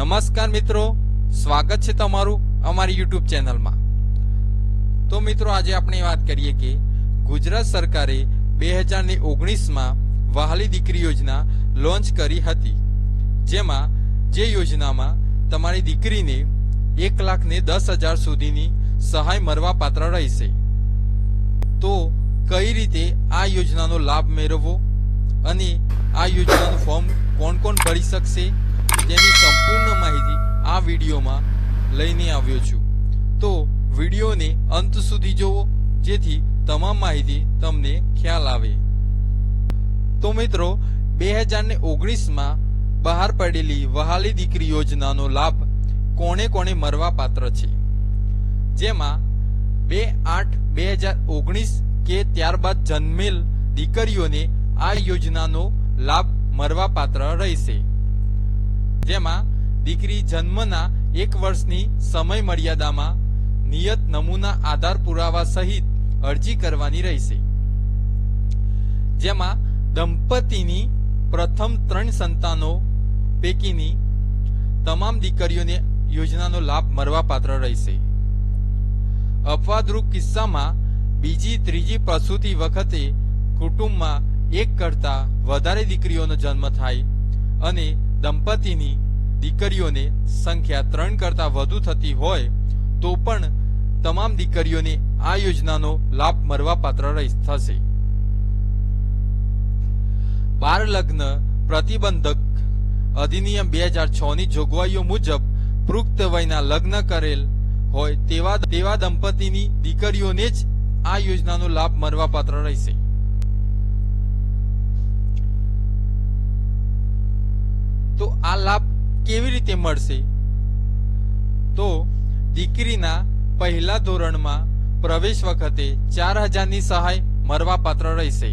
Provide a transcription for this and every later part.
નમસ્કાર મિત્રો, સ્વાગત છે તમારું અમારી યુટ્યુબ ચેનલમાં. તો મિત્રો, આજે આપણે વાત કરીએ કે ગુજરાત સરકારે બે હજાર ને ઓગણીસમાં વહાલી દીકરી યોજના લોન્ચ કરી હતી. જેમાં જે યોજનામાં તમારી દીકરીને એક લાખ ને દસ હજાર સુધીની સહાય મળવાપાત્ર રહેશે. તો કઈ રીતે આ યોજનાનો લાભ મેળવવો અને આ યોજનાનું ફોર્મ કોણ કોણ ભરી શકશે? તેની સંપૂર્ણ માહિતી આ વિડીયોમાં લઈને આવ્યો છું. તો વિડીયોને અંત સુધી જુઓ જેથી તમામ માહિતી તમને ખ્યાલ આવે. તો મિત્રો, બે હજાર ને ઓગણીસમાં બહાર પડેલી વહાલી દીકરી યોજનાનો લાભ કોણે કોણે મળવા પાત્ર છે? જેમાં બે આઠ બે હજાર ઓગણીસ કે ત્યારબાદ જન્મેલ દીકરીઓને આ યોજનાનો લાભ મળવા પાત્ર રહેશે. જેમાં દીકરી જન્મના એક વર્ષની સમય મર્યાદામાં નિયત નમૂના આધાર પુરાવા સહિત અરજી કરવાની રહેશે. જેમાં દંપતીની પ્રથમ ત્રણ સંતાનો પૈકીની તમામ દીકરીઓને યોજનાનો લાભ મળવાપાત્ર રહેશે. અપવાદરૂપ કિસ્સામાં બીજી ત્રીજી પ્રસૂતિ વખતે કુટુંબમાં એક કરતા વધારે દીકરીઓનો જન્મ થાય અને દંપતીની દીકરીઓને સંખ્યા ત્રણ કરતા વધુ થતી હોય, તો પણ તમામ દીકરીઓને આ યોજનાનો લાભ મળવા પાત્ર રહી- થશે. બાર લગ્ન પ્રતિબંધક અધિનિયમ બે હજાર છ ની જોગવાઈઓ મુજબ પુખ્ત વયના લગ્ન કરેલ હોય, તેવા તેવા દંપતીની દીકરીઓને જ આ યોજનાનો લાભ મળવા પાત્ર રહેશે. તો આ લાભ કેવી રીતે મળશે? તો દીકરીના પહેલા ધોરણમાં પ્રવેશ વખતે ચાર હજારની સહાય મરવાપાત્ર રહેશે.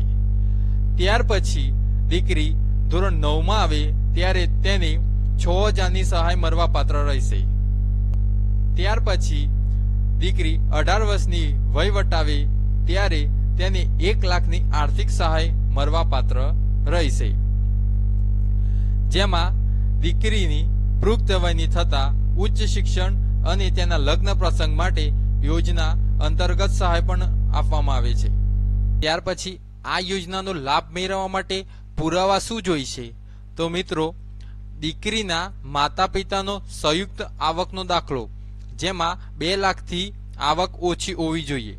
ત્યાર પછી દીકરી ધોરણ નવમાં આવે ત્યારે તેને છ હજારની સહાય મરવાપાત્ર રહેશે. ત્યાર પછી દીકરી અઢાર વર્ષની વય વટાવે ત્યારે તેને એક લાખની આર્થિક સહાય મરવાપાત્ર રહેશે. જેમાં દીકરીની પુખ્ત વયની થતા ઉચ્ચ શિક્ષણ અને તેના લગ્ન પ્રસંગ માટે યોજના અંતર્ગત સહાય પણ આપવામાં આવે છે. ત્યાર પછી આ યોજનાનો લાભ મેળવવા માટે પુરાવા શું જોઈશે? તો મિત્રો, દીકરીના માતા પિતાનો સંયુક્ત આવકનો દાખલો, જેમાં બે લાખથી આવક ઓછી હોવી જોઈએ.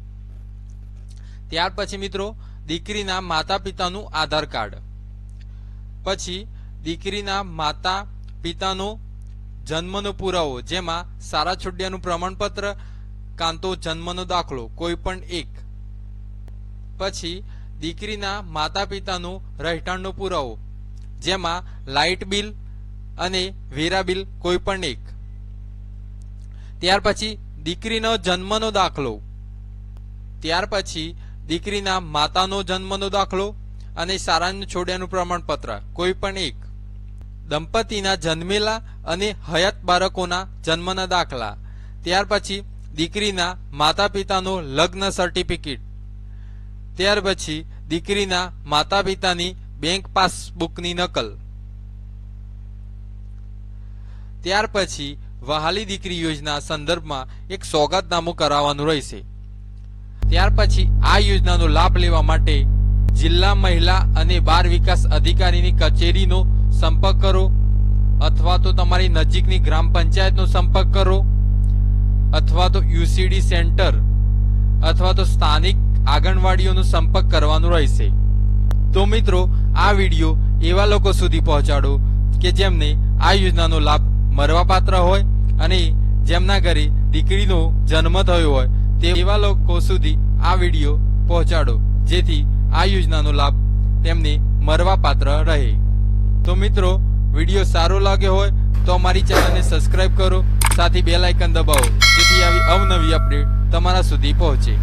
ત્યાર પછી મિત્રો, દીકરીના માતા પિતાનું આધાર કાર્ડ. પછી દીકરીના માતા, પિતાનો જન્મનો પુરાવો, જેમાં સારા છોડિયાનું પ્રમાણપત્ર કાં તો જન્મનો દાખલો કોઈ પણ એક. પછી દીકરીના માતા, પિતાનો રહેઠાણનો પુરાવો, જેમાં લાઇટ બિલ અને વેરા બિલ કોઈ પણ એક. ત્યાર પછી દીકરીનો જન્મનો દાખલો. ત્યાર પછી દીકરીના માતાનો જન્મનો દાખલો અને સારાનું છોડ્યાનું પ્રમાણપત્ર કોઈ પણ એક. દંપતીના જન્મેલા અને હયાત બાળકોના જન્મના દાખલા. ત્યાર પછી દીકરીના માતા પિતાનો લગ્ન સર્ટિફિકેટ ત્યાર પછી દીકરીના માતા પિતાની બેંક પાસબુકની નકલ. ત્યાર પછી વહાલી દીકરી યોજના સંદર્ભમાં એક સોગાતનામું કરાવવાનું રહેશે. ત્યાર પછી આ યોજનાનો લાભ લેવા માટે જિલ્લા મહિલા અને બાળ વિકાસ અધિકારીની કચેરીનો સંપર્ક કરો. અથવા તો તમારી નજીકની ગ્રામ પંચાયતનો સંપર્ક કરો. અથવા તો યુસીડી સેન્ટર અથવા તો સ્થાનિક આંગણવાડીઓનો સંપર્ક કરવાનો રહેશે. તો મિત્રો, આ વીડિયો એવા લોકો સુધી પહોંચાડો કે જેમને આ યોજનાનો લાભ મળવાપાત્ર હોય અને જેમના ઘરે દીકરીનો જન્મ થયો હોય તે એવા લોકો સુધી આ વીડિયો પહોંચાડો જેથી આ યોજનાનો લાભ તેમને મળવાપાત્ર રહે. તો મિત્રો, વીડિયો સારો લાગ્યો હોય તો અમારી ચેનલને સબસ્ક્રાઇબ કરો, સાથે બેલ આઇકન દબાવો, જેથી આવી અવનવી અપડેટ તમારા સુધી પહોંચે.